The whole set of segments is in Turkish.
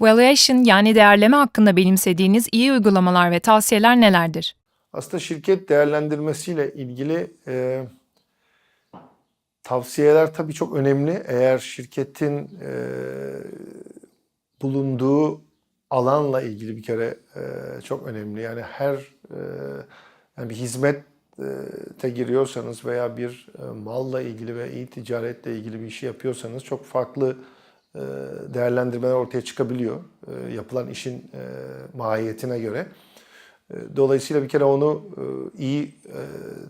Valuation yani değerleme hakkında benimsediğiniz iyi uygulamalar ve tavsiyeler nelerdir? Aslında şirket değerlendirmesiyle ilgili e, tavsiyeler tabii çok önemli. Eğer şirketin e, bulunduğu alanla ilgili bir kere e, çok önemli. Yani her e, yani bir hizmete giriyorsanız veya bir e, malla ilgili ve iyi ticaretle ilgili bir işi yapıyorsanız çok farklı değerlendirmeler ortaya çıkabiliyor. E, yapılan işin e, mahiyetine göre. E, Dolayısıyla bir kere onu e, iyi e,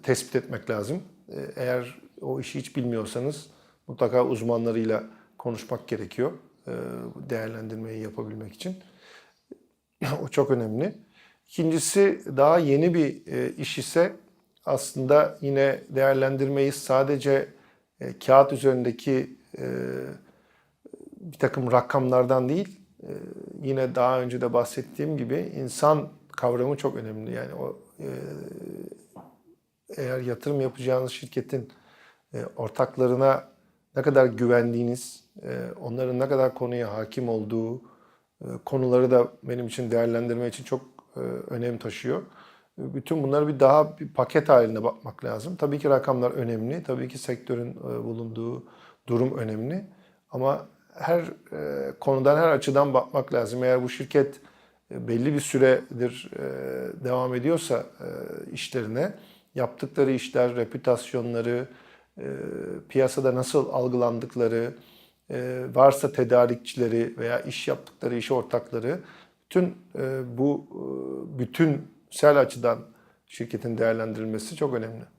tespit etmek lazım. E, Eğer o işi hiç bilmiyorsanız mutlaka uzmanlarıyla konuşmak gerekiyor e, değerlendirmeyi yapabilmek için. O çok önemli. İkincisi daha yeni bir e, iş ise aslında yine değerlendirmeyi sadece e, kağıt üzerindeki e, bir takım rakamlardan değil, e, yine daha önce de bahsettiğim gibi insan kavramı çok önemli. Yani o e, eğer yatırım yapacağınız şirketin e, ortaklarına ne kadar güvendiğiniz, onların ne kadar konuya hakim olduğu konuları da benim için değerlendirme için çok önem taşıyor. Bütün bunları bir daha bir paket halinde bakmak lazım. Tabii ki rakamlar önemli, tabii ki sektörün bulunduğu durum önemli. Ama her e, konudan, her açıdan bakmak lazım. Eğer bu şirket e, belli bir süredir e, devam ediyorsa e, işlerine, yaptıkları işler, reputasyonları, e, piyasada nasıl algılandıkları, e, varsa tedarikçileri veya iş yaptıkları iş ortakları, bütün e, bu e, bütünsel açıdan şirketin değerlendirilmesi çok önemli.